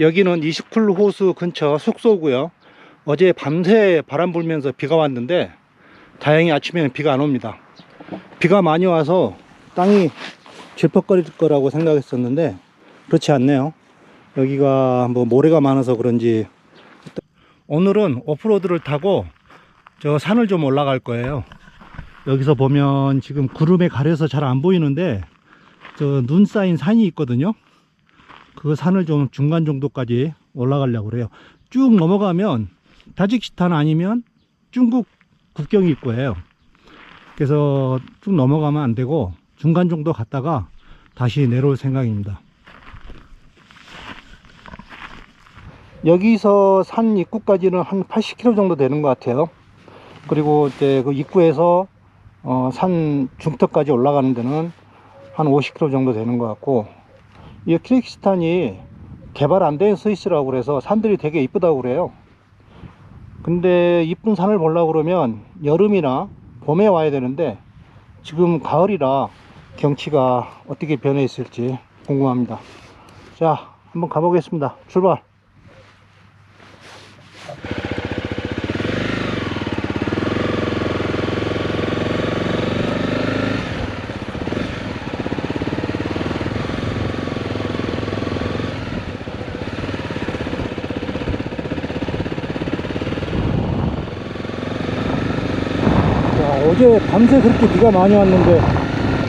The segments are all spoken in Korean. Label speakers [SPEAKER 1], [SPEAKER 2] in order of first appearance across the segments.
[SPEAKER 1] 여기는 이시쿨 호수 근처 숙소고요. 어제 밤새 바람 불면서 비가 왔는데 다행히 아침에는 비가 안 옵니다. 비가 많이 와서 땅이 질퍽거릴 거라고 생각했었는데 그렇지 않네요. 여기가 뭐 모래가 많아서 그런지 오늘은 오프로드를 타고 저 산을 좀 올라갈 거예요. 여기서 보면 지금 구름에 가려서 잘 안 보이는데 저 눈 쌓인 산이 있거든요. 그 산을 좀 중간 정도까지 올라가려고 그래요. 쭉 넘어가면 타직스탄 아니면 중국 국경이 있 거예요. 그래서 쭉 넘어가면 안 되고 중간 정도 갔다가 다시 내려올 생각입니다. 여기서 산 입구까지는 한 80km 정도 되는 것 같아요. 그리고 이제 그 입구에서 어, 산 중턱까지 올라가는 데는 한 50km 정도 되는 것 같고 이 키르기스탄이 개발 안 된 스위스라고 그래서 산들이 되게 이쁘다고 그래요. 근데 이쁜 산을 보려고 그러면 여름이나 봄에 와야 되는데 지금 가을이라 경치가 어떻게 변해 있을지 궁금합니다. 자, 한번 가보겠습니다. 출발! 야, 어제 밤새 그렇게 비가 많이 왔는데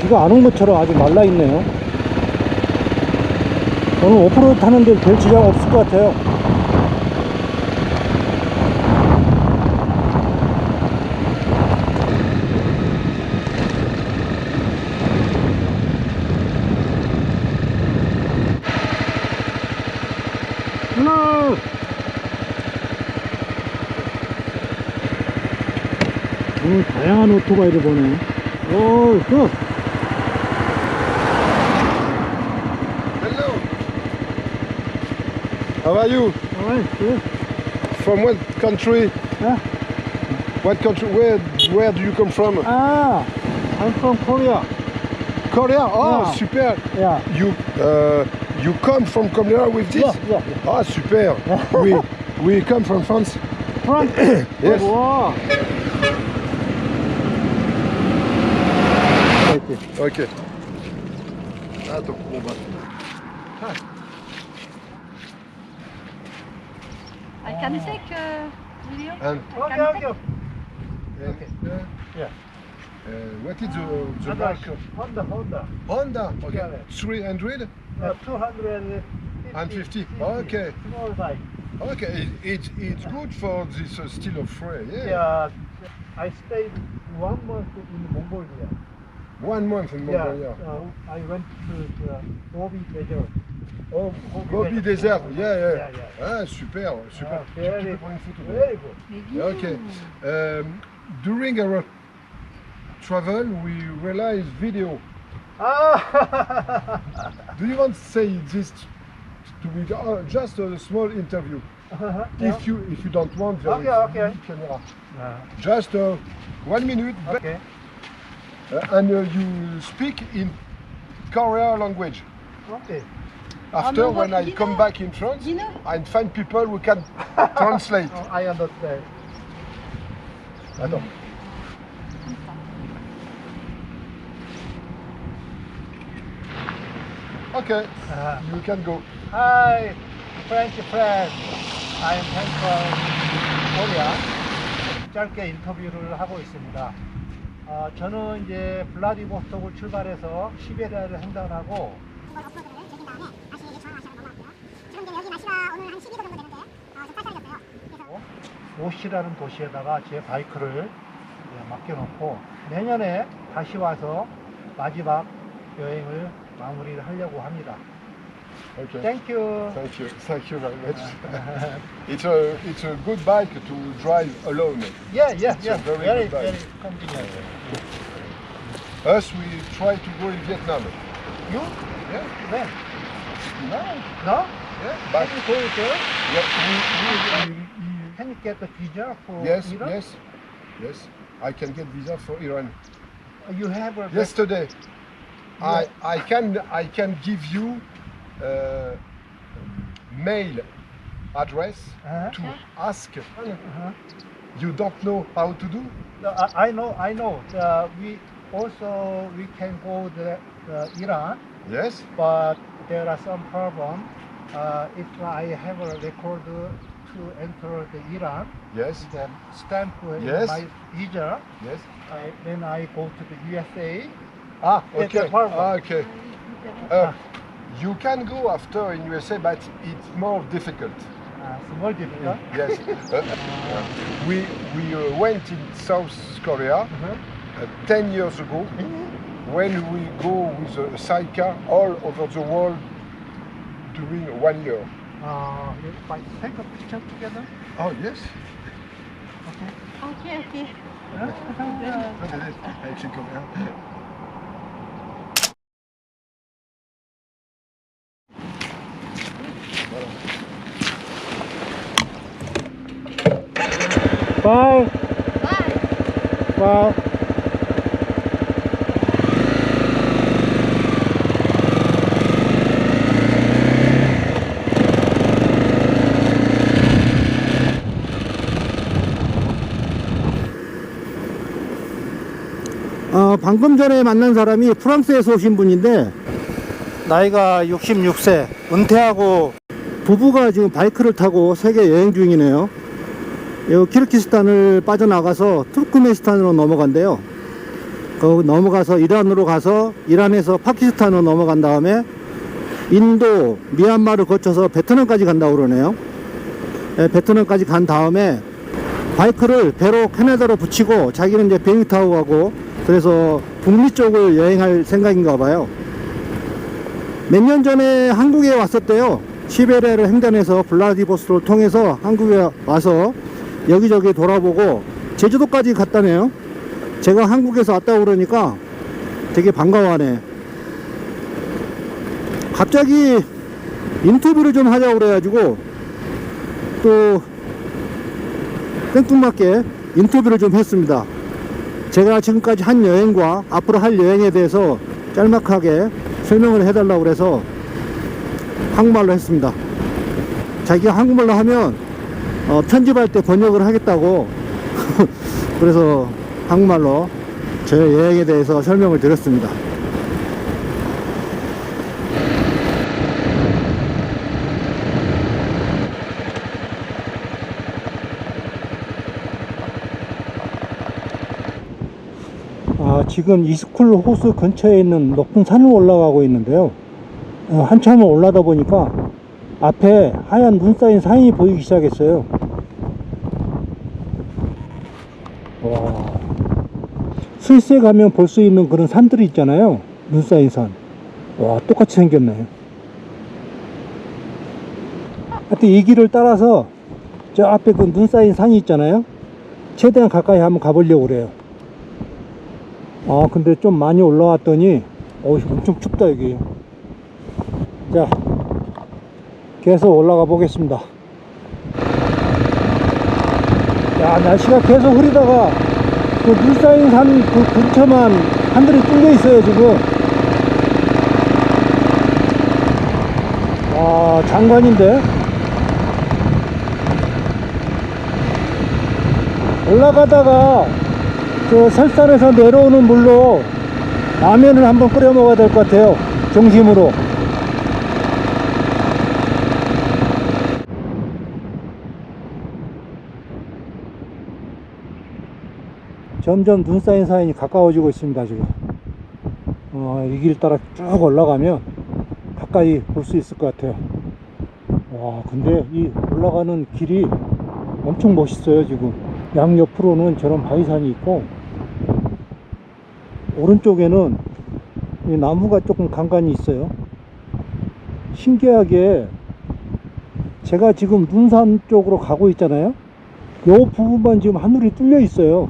[SPEAKER 1] 비가 안 온 것처럼 아주 말라 있네요. 오늘 오프로드 타는데 별 지장 없을 것 같아요. 다양한 오토바이를 보네. 오, 굿.
[SPEAKER 2] Hello. How are you?
[SPEAKER 1] Alright, good.
[SPEAKER 2] From what country?
[SPEAKER 1] Huh?
[SPEAKER 2] What country? Where Where do you come from?
[SPEAKER 1] Ah, I'm from Korea.
[SPEAKER 2] Korea. Oh,
[SPEAKER 1] Yeah.
[SPEAKER 2] super.
[SPEAKER 1] Yeah.
[SPEAKER 2] You uh, you come from Korea with this?
[SPEAKER 1] Yeah, yeah, yeah.
[SPEAKER 2] Ah, super. we we come from France.
[SPEAKER 1] France.
[SPEAKER 2] Yes.
[SPEAKER 1] 와. 이
[SPEAKER 2] Okay. That's a Нету one.
[SPEAKER 3] I can take a video.
[SPEAKER 2] And
[SPEAKER 1] okay, okay.
[SPEAKER 2] Okay.
[SPEAKER 1] Uh, yeah.
[SPEAKER 2] Uh, what is the, the mark?
[SPEAKER 1] Honda, Honda.
[SPEAKER 2] Honda? Okay. 300?
[SPEAKER 1] Uh, 250.
[SPEAKER 2] Okay.
[SPEAKER 1] Small bike.
[SPEAKER 2] Okay, it, it, it's good for this uh, steel of fray, yeah.
[SPEAKER 1] Yeah, I stayed one month in Mongolia.
[SPEAKER 2] One month in Mongolia.
[SPEAKER 1] Yeah. Uh, I went to the Gobi Desert. Oh,
[SPEAKER 2] Gobi Desert, yeah, yeah.
[SPEAKER 1] Yeah, yeah.
[SPEAKER 2] Ah, super, super.
[SPEAKER 1] Ah, very-
[SPEAKER 2] Tu peux prendre une photo
[SPEAKER 1] Very good.
[SPEAKER 2] Yeah, Okay. Um, during our travel, we realized video.
[SPEAKER 1] Ah!
[SPEAKER 2] Do you want to say this to be uh, just a small interview?
[SPEAKER 1] Yeah.
[SPEAKER 2] If you if you don't want, there
[SPEAKER 1] Okay,
[SPEAKER 2] is
[SPEAKER 1] okay.
[SPEAKER 2] camera.
[SPEAKER 1] Ah,
[SPEAKER 2] Just uh, one minute,
[SPEAKER 1] okay.
[SPEAKER 2] uh, and uh, you speak in Korea language.
[SPEAKER 1] Okay.
[SPEAKER 2] After,
[SPEAKER 3] no,
[SPEAKER 2] when
[SPEAKER 3] but
[SPEAKER 2] I
[SPEAKER 3] you
[SPEAKER 2] come
[SPEAKER 3] know-
[SPEAKER 2] back in France,
[SPEAKER 3] You know,
[SPEAKER 2] I find people who can translate.
[SPEAKER 1] Oh, I understand.
[SPEAKER 2] Attends. Okay,
[SPEAKER 1] Ah.
[SPEAKER 2] you can go.
[SPEAKER 1] Hi, French friend. I'm from Korea. 짧게 인터뷰를 하고 있습니다. 어, 저는 이제 블라디보스톡을 출발해서 시베리아를 횡단하고
[SPEAKER 4] 이걸 업로드를 내린 다음에 다시 이제 중앙아시아로 넘어왔고요. 지금 이제 여기 날씨가 오늘 한 12도 정도 되는데 어, 좀 쌀쌀해졌어요. 그래서
[SPEAKER 1] 오시라는 도시에다가 제 바이크를 예, 맡겨놓고 내년에 다시 와서 마지막 여행을 마무리를 하려고 합니다.
[SPEAKER 2] Okay.
[SPEAKER 1] Thank you.
[SPEAKER 2] Thank you. Thank you very much. it's a it's a good bike to drive alone.
[SPEAKER 1] Yeah, yeah,
[SPEAKER 2] It's a
[SPEAKER 1] yeah.
[SPEAKER 2] very
[SPEAKER 1] Very,
[SPEAKER 2] good bike.
[SPEAKER 1] very convenient.
[SPEAKER 2] Us, we try to go in Vietnam.
[SPEAKER 1] You?
[SPEAKER 2] Yeah.
[SPEAKER 1] When?
[SPEAKER 2] No.
[SPEAKER 1] No?
[SPEAKER 2] Yeah.
[SPEAKER 1] Can you go there?
[SPEAKER 2] yeah, we, we, we,
[SPEAKER 1] Can you get the visa for
[SPEAKER 2] yes,
[SPEAKER 1] Iran?
[SPEAKER 2] yes, yes. I can get visa for Iran.
[SPEAKER 1] You have a
[SPEAKER 2] Yesterday, I I can I can give you uh, mail address
[SPEAKER 5] Uh-huh.
[SPEAKER 2] to ask.
[SPEAKER 5] Uh-huh.
[SPEAKER 2] You don't know how to do?
[SPEAKER 5] No, I, I know, I know. Uh, we also we can go the, the Iran,
[SPEAKER 2] Yes.
[SPEAKER 5] but there are some problem. Uh, if I have a record to enter the Iran,
[SPEAKER 2] Yes.
[SPEAKER 5] the stamp in
[SPEAKER 2] Yes.
[SPEAKER 5] my visa,
[SPEAKER 2] Yes.
[SPEAKER 5] I, then I go to the USA.
[SPEAKER 2] Ah, okay. Ah, okay. Uh, you can go after in USA, but it's more difficult.
[SPEAKER 5] Uh, small difficult.
[SPEAKER 2] Yes. Uh, uh, we we uh, went in South Korea
[SPEAKER 5] Uh-huh.
[SPEAKER 2] uh, 10 years ago when we go with a sidecar all over the world during one year.
[SPEAKER 5] Uh, if I take a picture together.
[SPEAKER 2] Oh, yes.
[SPEAKER 3] Ok, ok.
[SPEAKER 2] Avec Coréens.
[SPEAKER 1] Bye. Bye. 어, 방금 전에 만난 사람이 프랑스에서 오신 분인데 나이가 66세 은퇴하고 부부가 지금 바이크를 타고 세계 여행 중이네요. 요 키르키스탄을 빠져나가서 투르크메스탄으로 넘어간대요. 그 넘어가서 이란으로 가서 이란에서 파키스탄으로 넘어간 다음에 인도, 미얀마를 거쳐서 베트남까지 간다고 그러네요. 예, 베트남까지 간 다음에 바이크를 배로 캐나다로 붙이고 자기는 이제 비행기 타고 가고 그래서 북미 쪽을 여행할 생각인가 봐요. 몇 년 전에 한국에 왔었대요. 시베리아를 횡단해서 블라디보스토를 통해서 한국에 와서 여기저기 돌아보고 제주도까지 갔다네요. 제가 한국에서 왔다고 그러니까 되게 반가워하네. 갑자기 인터뷰를 좀 하자고 그래가지고 또 땡뚱맞게 인터뷰를 좀 했습니다. 제가 지금까지 한 여행과 앞으로 할 여행에 대해서 짤막하게 설명을 해달라고 그래서 한국말로 했습니다. 자기가 한국말로 하면 어, 편집할 때 번역을 하겠다고 그래서 한국말로 제 여행에 대해서 설명을 드렸습니다. 아, 지금 이스쿨 호수 근처에 있는 높은 산을 올라가고 있는데요. 어, 한참을 올라다 보니까 앞에 하얀 눈 쌓인 산이 보이기 시작했어요. 와. 스위스에 가면 볼 수 있는 그런 산들이 있잖아요. 눈 쌓인 산. 와, 똑같이 생겼네. 하여튼 이 길을 따라서 저 앞에 그 눈 쌓인 산이 있잖아요. 최대한 가까이 한번 가보려고 그래요. 아, 근데 좀 많이 올라왔더니, 어 엄청 춥다, 여기. 자, 계속 올라가 보겠습니다. 야, 날씨가 계속 흐리다가, 그물 쌓인 산 그 근처만 하늘이 뚫려 있어요, 지금. 와, 장관인데? 올라가다가, 저 설산에서 내려오는 물로 라면을 한번 끓여 먹어야 될 것 같아요. 중심으로. 점점 눈 쌓인 사인이 가까워지고 있습니다, 지금. 어, 이 길 따라 쭉 올라가면 가까이 볼 수 있을 것 같아요. 와, 근데 이 올라가는 길이 엄청 멋있어요, 지금. 양옆으로는 저런 바위산이 있고, 오른쪽에는 이 나무가 조금 간간히 있어요. 신기하게 제가 지금 눈산 쪽으로 가고 있잖아요. 요 부분만 지금 하늘이 뚫려 있어요.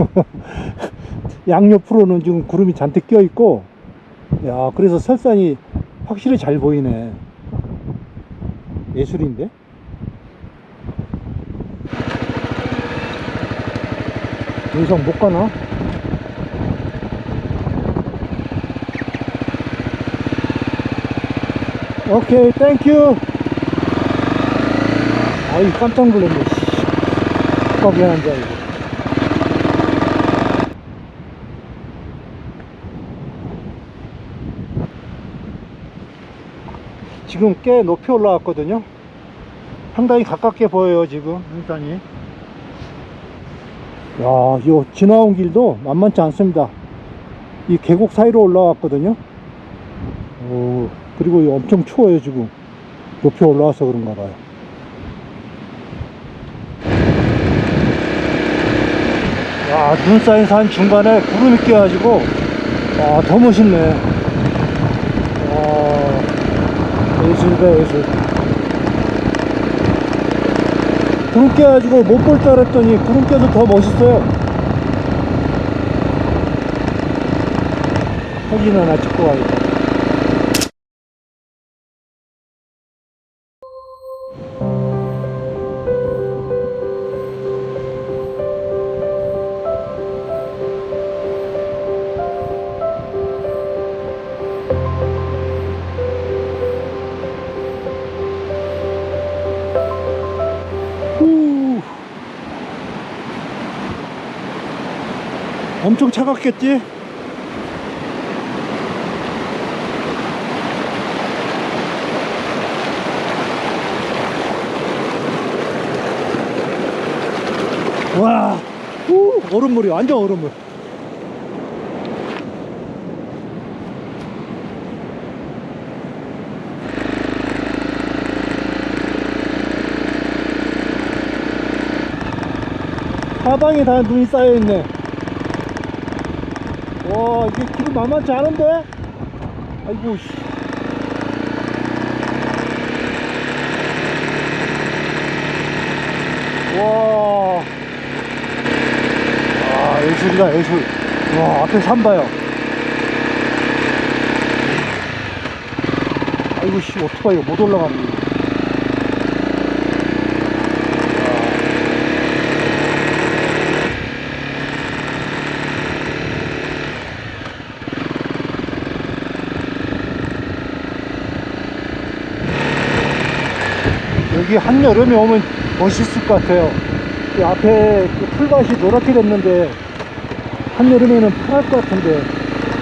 [SPEAKER 1] 어? 양옆으로는 지금 구름이 잔뜩 껴 있고, 야, 그래서 설산이 확실히 잘 보이네. 예술인데? 더 이상 못 가나? 오케이, 땡큐. 아이, 깜짝 놀랐네. 씨. 거기 줄알 지금 꽤 높이 올라왔거든요. 상당히 가깝게 보여요, 지금, 눈산이. 야, 요 지나온 길도 만만치 않습니다. 이 계곡 사이로 올라왔거든요. 오, 그리고 엄청 추워요, 지금. 높이 올라와서 그런가 봐요. 야, 눈 쌓인 산 중간에 구름이 끼어가지고, 와, 더 멋있네. 와, 예술이다, 예술. 구름 껴가지고 못 볼 줄 알았더니 구름 껴도 더 멋있어요. 사진 하나 찍고 가야겠다. 엄청 차갑겠지? 와, 후, 얼음물이 완전 얼음물. 사방에 다 눈이 쌓여있네. 와, 이게 길이 만만치 않은데? 아이고, 씨. 와. 아, 예술이다, 예술. 와, 앞에 산 봐요. 아이고, 씨, 오토바이가 못 올라가네. 여기 한여름에 오면 멋있을 것 같아요. 그 앞에 그 풀밭이 노랗게 됐는데 한여름에는 파랄 것 같은데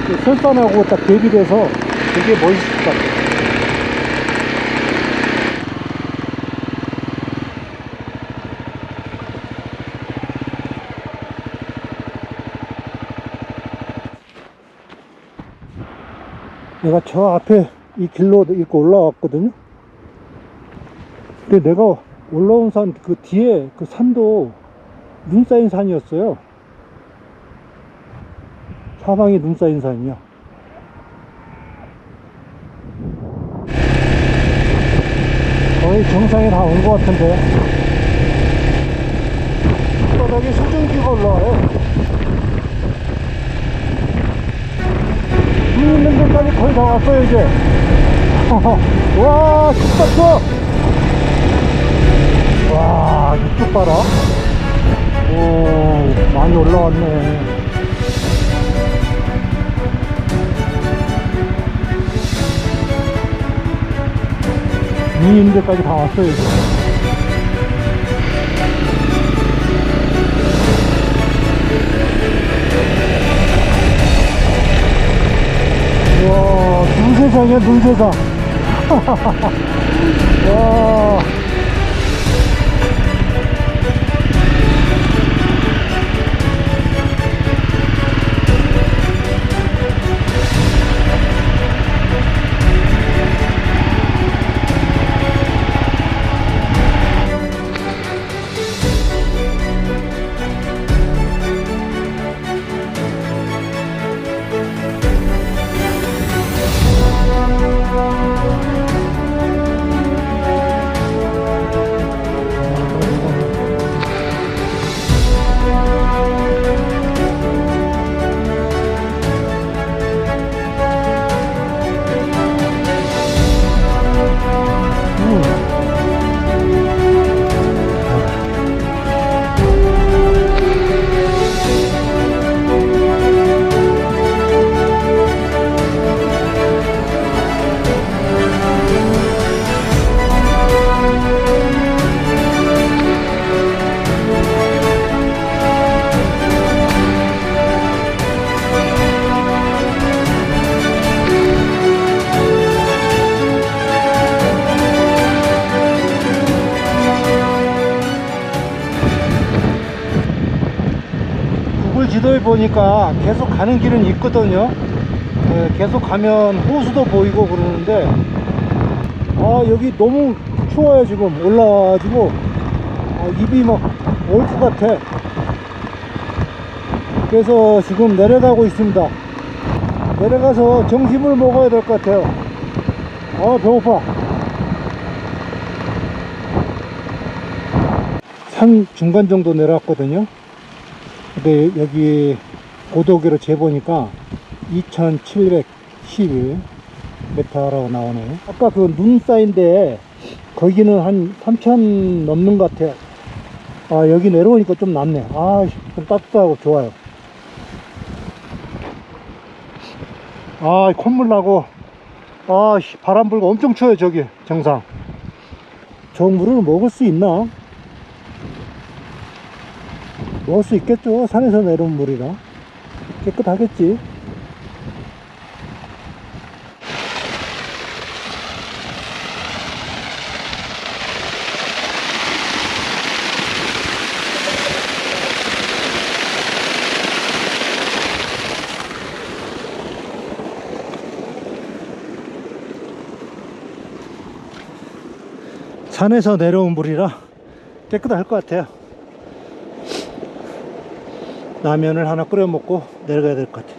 [SPEAKER 1] 그 설산하고 딱 대비돼서 되게 멋있을 것 같아요. 내가 저 앞에 이 길로 이렇게 올라왔거든요. 근데 내가 올라온 산 그 뒤에 그 산도 눈 쌓인 산이었어요. 사방이 눈 쌓인 산이야. 거의 정상에 다 온 것 같은데. 바닥에 수증기가 올라와요. 눈 있는 데까지 거의 다 왔어요, 이제. 와, 춥다, 추워! 와 이쪽 봐라 오 많이 올라왔네. 데까지 다 왔어요 이제. 와 눈세상이야 눈세상. 와 지도에 보니까 계속 가는 길은 있거든요. 예, 계속 가면 호수도 보이고 그러는데 아 여기 너무 추워요 지금 올라와가지고 아, 입이 막올것 같아. 그래서 지금 내려가고 있습니다. 내려가서 점심을 먹어야 될 것 같아요. 아 배고파. 산 중간 정도 내려왔거든요. 근데 여기 고도기로 재보니까 2711m라고 나오네요. 아까 그 눈 쌓인데 거기는 한 3000 넘는 것 같아요. 아, 여기 내려오니까 좀 낫네. 아, 좀 따뜻하고 좋아요. 아, 콧물 나고, 아, 씨, 바람 불고 엄청 추워요, 저기, 정상. 저 물을 먹을 수 있나? 먹을 수 있겠죠. 산에서 내려온 물이라. 깨끗하겠지. 산에서 내려온 물이라 깨끗할 것 같아요. 라면을 하나 끓여 먹고 내려가야 될 것 같아요.